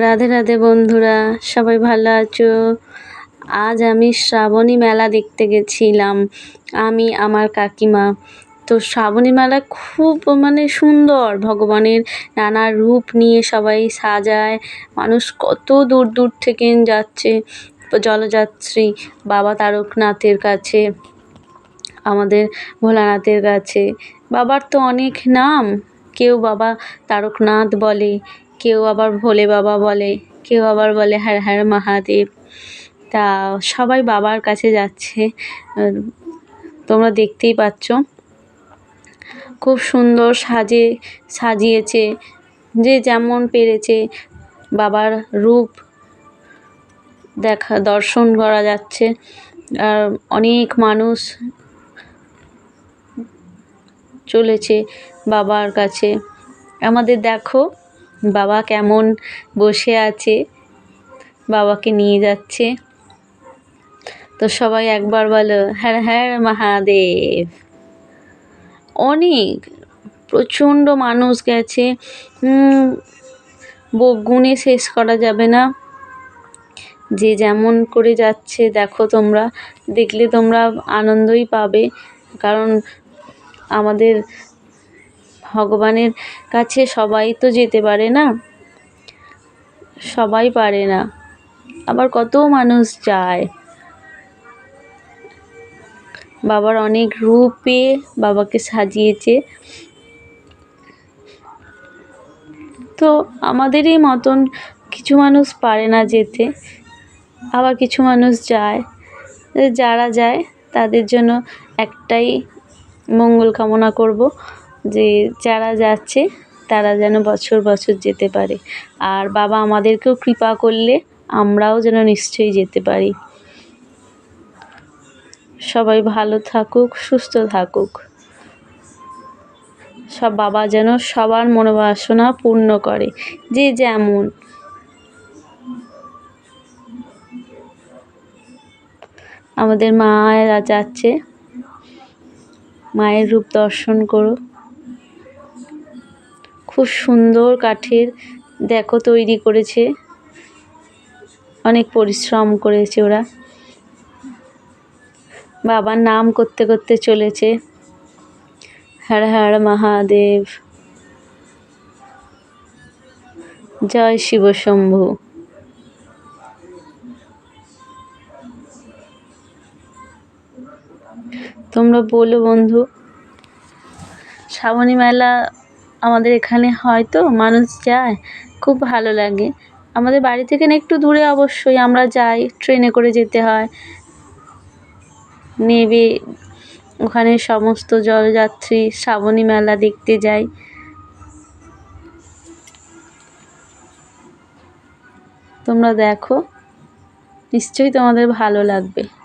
রাধে রাধে বন্ধুরা, সবাই ভালো আছো? আজ আমি শ্রাবণী মেলা দেখতে গেছিলাম, আমি, আমার কাকিমা। তো শ্রাবণী মেলা খুব মানে সুন্দর, ভগবানের নানা রূপ নিয়ে সবাই সাজায়, মানুষ কত দূর দূর থেকে যাচ্ছে, জলযাত্রী, বাবা তারকনাথের কাছে, আমাদের ভোলানাথের কাছে। বাবার তো অনেক নাম, কেউ বাবা তারকনাথ বলে কেউ আবার ভোলে বাবা বলে, কেউ আবার বলে হর হর মহাদেব। তা সবাই বাবার কাছে যাচ্ছে। তোমরা দেখতেই পাচ্ছ। খুব সুন্দর সাজে, সাজিয়েছে। যে যেমন পেরেছে বাবার রূপ দেখা, দর্শন করা যাচ্ছে। আর অনেক মানুষ চলেছে বাবার কাছে। আমাদের দেখো বাবা কেমন বসে আছে? বাবাকে নিয়ে যাচ্ছে। তো সবাই একবার বলো হ্যাঁ হ্যাঁ মহাদেব। অনেক, প্রচণ্ড মানুষ গেছে। গুণে শেষ করা যাবে না। যে যেমন করে যাচ্ছে, দেখো তোমরা, দেখলে তোমরা আনন্দই পাবে। কারণ আমাদের ভগবানের কাছে সবাই তো যেতে পারে না। সবাই পারে না। আবার কত মানুষ যায়। বাবার অনেক রূপে বাবাকে সাজিয়েছে। তো আমাদেরই মতন কিছু মানুষ পারে না যেতে। আবার কিছু মানুষ যায়। যারা যায় তাদের জন্য একটাই মঙ্গল কামনা করব। যে যারা যাচ্ছে, তারা যেন বছর বছর যেতে পারে। আর বাবা আমাদেরকেও কৃপা করলে আমরাও যেন নিশ্চয়ই যেতে পারি। সবাই ভালো থাকুক, সুস্থ থাকুক। সব বাবা যেন সবার মনোবাসনা পূর্ণ করে, যে যেমন। আমাদের মায়েরা যাচ্ছে, মায়ের রূপ দর্শন করো। খুব সুন্দর কাঠের দেখো তৈরি করেছে। অনেক পরিশ্রম করেছে ওরা। বাবার নাম করতে করতে চলেছে। হর হর মহাদেব। জয় শিব শম্ভু। তোমরা বলো বন্ধু, শ্রাবণী মেলা আমাদের এখানে হয় তো মানুষ যায়, খুব ভালো লাগে। আমাদের বাড়ি থেকে একটু দূরে অবশ্যই আমরা যাই, ট্রেনে করে যেতে হয়। নেবে ওখানে সমস্ত জলযাত্রী, শ্রাবণী মেলা দেখতে যাই। তোমরা দেখো, নিশ্চয়ই তোমাদের ভালো লাগবে।